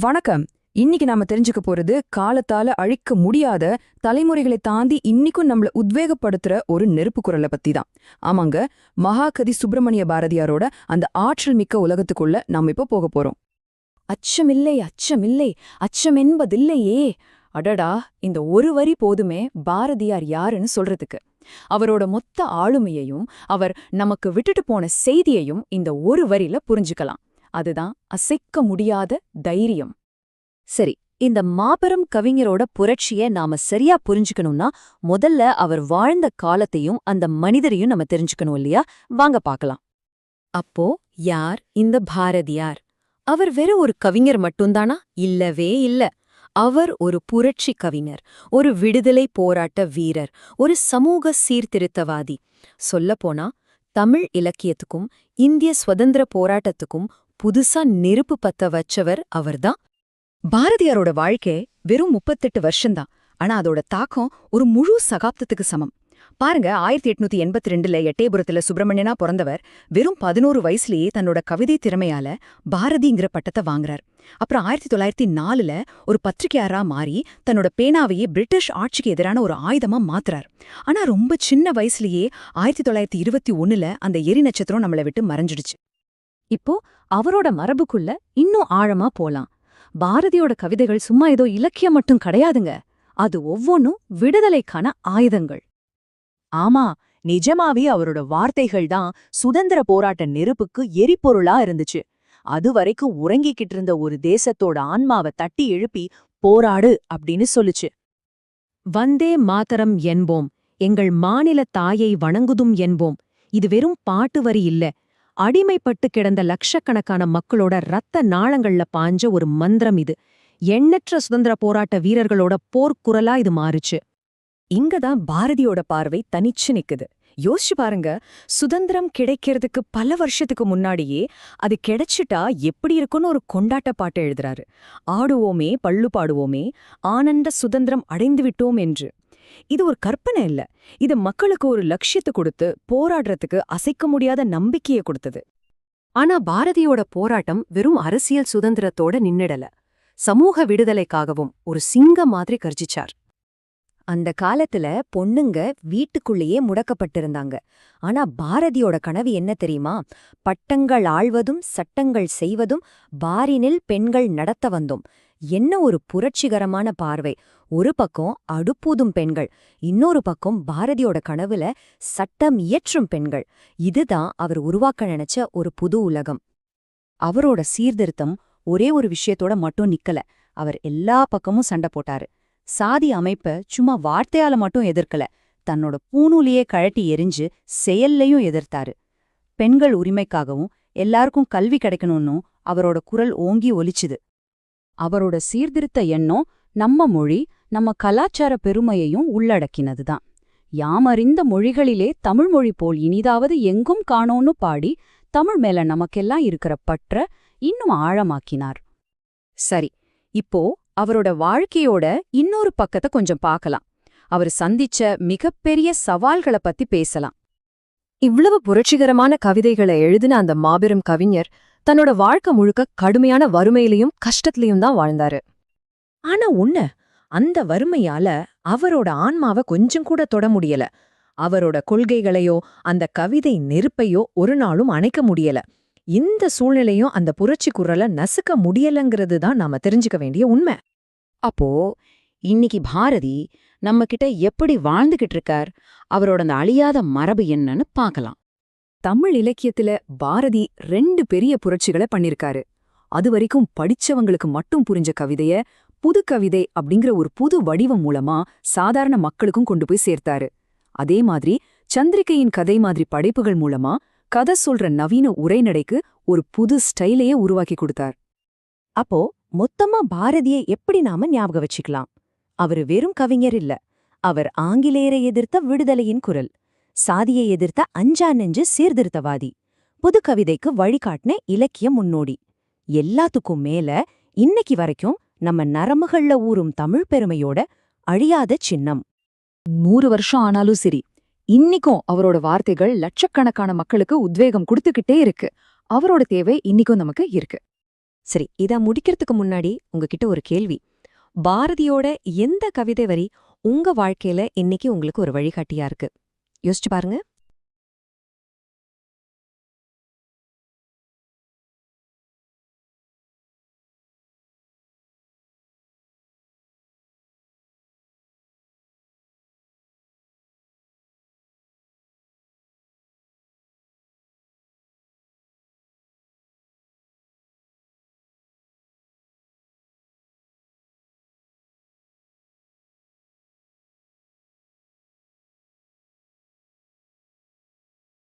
வணக்கம். இன்னைக்கு நாம தெரிஞ்சுக்க போறது காலத்தால அழிக்க முடியாத தலைமுறைகளை தாண்டி இன்னிக்கும் நம்மள உத்வேகப்படுத்துற ஒரு நெருப்பு குரலை பத்தி தான் ஆமாங்க மகாகதி சுப்பிரமணிய பாரதியாரோட அந்த ஆற்றல் மிக்க உலகத்துக்குள்ள நாம இப்ப போக போறோம். அச்சமில்லை அச்சமில்லை அச்சமென்பதில்லையே. அடடா இந்த ஒரு வரி போதுமே பாரதியார் யாருன்னு சொல்றதுக்கு. அவரோட மொத்த ஆளுமையையும் அவர் நமக்கு விட்டுட்டு போன செய்தியையும் இந்த ஒரு வரியில புரிஞ்சுக்கலாம். அதுதான் அசைக்க முடியாத தைரியம். சரி இந்த மாபெரும் கவிஞரோட புரட்சிய நாம சரியா புரிஞ்சுக்கணும்னா முதல்ல அவர் வாழ்ந்த காலத்தையும் அந்த மனிதரையும் நம்ம தெரிஞ்சுக்கணும் இல்லையா? வாங்க பார்க்கலாம். அப்போ யார் இந்த பாரதியார்? அவர் வெறும் ஒரு கவிஞர் மட்டும்தானா? இல்லவே இல்ல. அவர் ஒரு புரட்சி கவிஞர் ஒரு விடுதலை போராட்ட வீரர் ஒரு சமூக சீர்திருத்தவாதி. சொல்லப்போனா தமிழ் இலக்கியத்துக்கும் இந்திய சுதந்திர போராட்டத்துக்கும் புதுசா நெருப்பு பத்த வச்சவர் அவர்தான். பாரதியாரோட வாழ்க்கை வெறும் முப்பத்தெட்டு வருஷம்தான். ஆனா அதோட தாக்கம் ஒரு முழு சகாப்தத்துக்கு சமம். பாருங்க ஆயிரத்தி எட்நூத்தி எண்பத்தி ரெண்டுல எட்டயபுரத்துல சுப்பிரமணியனா பிறந்தவர். வெறும் பதினோரு வயசுலயே தன்னோட கவிதை திறமையால பாரதிங்கிற பட்டத்தை வாங்குறார். அப்புறம் ஆயிரத்தி தொள்ளாயிரத்தி நாலுல ஒரு பத்திரிகையாரா மாறி தன்னோட பேனாவையே பிரிட்டிஷ் ஆட்சிக்கு எதிரான ஒரு ஆயுதமா மாத்துறார். ஆனா ரொம்ப சின்ன வயசுலயே ஆயிரத்தி தொள்ளாயிரத்தி இருபத்தி ஒண்ணுல அந்த எரி நட்சத்திரம் நம்மளை விட்டு மறைஞ்சிடுச்சு. இப்போ அவரோட மரபுக்குள்ள இன்னும் ஆழமா போலாம். பாரதியோட கவிதைகள் சும்மா ஏதோ இலக்கியம் மட்டும் கிடையாதுங்க. அது ஒவ்வொன்னும் விடுதலைக்கான ஆயுதங்கள். ஆமா நிஜமாவே அவரோட வார்த்தைகள் தான் சுதந்திர போராட்ட நெருப்புக்கு எரிபொருளா இருந்துச்சு. அது வரைக்கும் உறங்கிக்கிட்டு இருந்த ஒரு தேசத்தோட ஆன்மாவை தட்டி எழுப்பி போராடு அப்படின்னு சொல்லுச்சு. வந்தே மாதரம் என்போம் எங்கள் மாநில தாயை வணங்குதும் என்போம். இது வெறும் பாட்டு வரி இல்ல அடிமைப்பட்டு கிடந்த லட்சக்கணக்கான மக்களோட ரத்த நாளங்கள்ல பாஞ்ச ஒரு மந்திரம் இது. எண்ணற்ற சுதந்திர போராட்ட வீரர்களோட போர்க்குரலா இது மாறுச்சு. இங்கதான் பாரதியோட பார்வை தனிச்சு நிக்குது. யோசிச்சு பாருங்க சுதந்திரம் கிடைக்கிறதுக்கு பல வருஷத்துக்கு முன்னாடியே அது கிடைச்சிட்டா எப்படி இருக்கும்னு ஒரு கொண்டாட்ட பாட்டு எழுதுறாரு. ஆடுவோமே பள்ளு பாடுவோமே ஆனந்த சுதந்திரம் அடைந்து விட்டோம் என்று. இது ஒரு கற்பனை இல்ல. இது மக்களுக்கு ஒரு லட்சியத்தை கொடுத்து போராடுறதுக்கு அசைக்க முடியாத நம்பிக்கையை கொடுத்தது. ஆனா பாரதியோட போராட்டம் வெறும் அரசியல் சுதந்திரத்தோட நின்னுடல. சமூக விடுதலைக்காகவும் ஒரு சிங்க மாதிரி கர்ஜிச்சார். அந்த காலத்துல பொண்ணுங்க வீட்டுக்குள்ளேயே முடக்கப்பட்டிருந்தாங்க. ஆனா பாரதியோட கனவு என்ன தெரியுமா? பட்டங்கள் ஆழ்வதும் சட்டங்கள் செய்வதும் பாரினில் பெண்கள் நடத்த வந்தோம். என்ன ஒரு புரட்சிகரமான பார்வை. ஒரு பக்கம் அடுப்பூதும் பெண்கள் இன்னொரு பக்கம் பாரதியோட கனவுல சட்டம் இயற்றும் பெண்கள். இதுதான் அவர் உருவாக்க நினைச்ச ஒரு புது உலகம். அவரோட சீர்திருத்தம் ஒரே ஒரு விஷயத்தோட மட்டும் நிக்கல. அவர் எல்லா பக்கமும் சண்டை போட்டாரு. சாதி அமைப்ப சும்மா வார்த்தையால மட்டும் எதிர்க்கல. தன்னோட பூணூலியே கழட்டி எரிஞ்சு செயல்லையும் எதிர்த்தாரு. பெண்கள் உரிமைக்காகவும் எல்லாருக்கும் கல்வி கிடைக்கணும்னும் அவரோட குரல் ஓங்கி ஒலிச்சுது. அவரோட சீர்திருத்த எண்ணம் நம்ம மொழி நம்ம கலாச்சார பெருமையையும் உள்ளடக்கினதுதான். யாமறிந்த மொழிகளிலே தமிழ் மொழி போல் இனிதாவது எங்கும் காணோன்னு பாடி தமிழ் மேல நமக்கெல்லாம் இருக்கிற பற்ற இன்னும் ஆழமாக்கினார். சரி இப்போ அவரோட வாழ்க்கையோட இன்னொரு பக்கத்தை கொஞ்சம் பார்க்கலாம். அவர் சந்திச்ச மிகப்பெரிய சவால்கள பத்தி பேசலாம். இவ்வளவு புரட்சிகரமான கவிதைகளை எழுதின அந்த மாபெரும் கவிஞர் தன்னோட வாழ்க்கை முழுக்க கடுமையான வறுமையிலையும் கஷ்டத்திலையும் தான் வாழ்ந்தாரு. ஆனா உன்ன அந்த வறுமையால அவரோட ஆன்மாவை கொஞ்சம் கூட தொட முடியல. அவரோட கொள்கைகளையோ அந்த கவிதை நெருப்பையோ ஒரு நாளும் அணைக்க முடியல. இந்த சூழ்நிலையும் அந்த புரட்சி குரலை நசுக்க முடியலங்கிறது தான் நாம தெரிஞ்சுக்க வேண்டிய உண்மை. அப்போ இன்னைக்கு பாரதி நம்ம கிட்ட எப்படி வாழ்ந்துகிட்டு இருக்கார்? அவரோட அந்த அழியாத மரபு என்னன்னு பார்க்கலாம். தமிழ் இலக்கியத்துல பாரதி ரெண்டு பெரிய புரட்சிகளை பண்ணிருக்காரு. அது வரைக்கும் படிச்சவங்களுக்கு மட்டும் புரிஞ்ச கவிதைய புது கவிதை அப்படிங்கிற ஒரு புது வடிவம் மூலமா சாதாரண மக்களுக்கும் கொண்டு போய் சேர்த்தாரு. அதே மாதிரி சந்திரிகையின் கதை மாதிரி படைப்புகள் மூலமா கதை சொல்ற நவீன உரைநடைக்கு ஒரு புது ஸ்டைலையே உருவாக்கி கொடுத்தார். அப்போ மொத்தமா பாரதியை எப்படி நாம ஞாபகம் வச்சுக்கலாம்? அவரு வெறும் கவிஞர் இல்ல. அவர் ஆங்கிலேயரை எதிர்த்த விடுதலையின் குரல். சாதியை எதிர்த்த அஞ்சா நெஞ்சு சீர்திருத்தவாதி. புது கவிதைக்கு வழிகாட்டின இலக்கிய முன்னோடி. எல்லாத்துக்கும் மேல இன்னைக்கு வரைக்கும் நம்ம நரம்புகள்ல ஊறும் தமிழ் பெருமையோட அழியாத சின்னம். நூறு வருஷம் ஆனாலும் சரி இன்னிக்கும் அவரோட வார்த்தைகள் லட்சக்கணக்கான மக்களுக்கு உத்வேகம் கொடுத்துக்கிட்டே இருக்கு. அவரோட தேவை இன்னிக்கும் நமக்கு இருக்கு. சரி இத முடிக்கிறதுக்கு முன்னாடி உங்ககிட்ட ஒரு கேள்வி. பாரதியோட எந்த கவிதை வரி உங்க வாழ்க்கையில இன்னைக்கு உங்களுக்கு ஒரு வழிகாட்டியா இருக்கு? யோசிச்சு பாருங்க.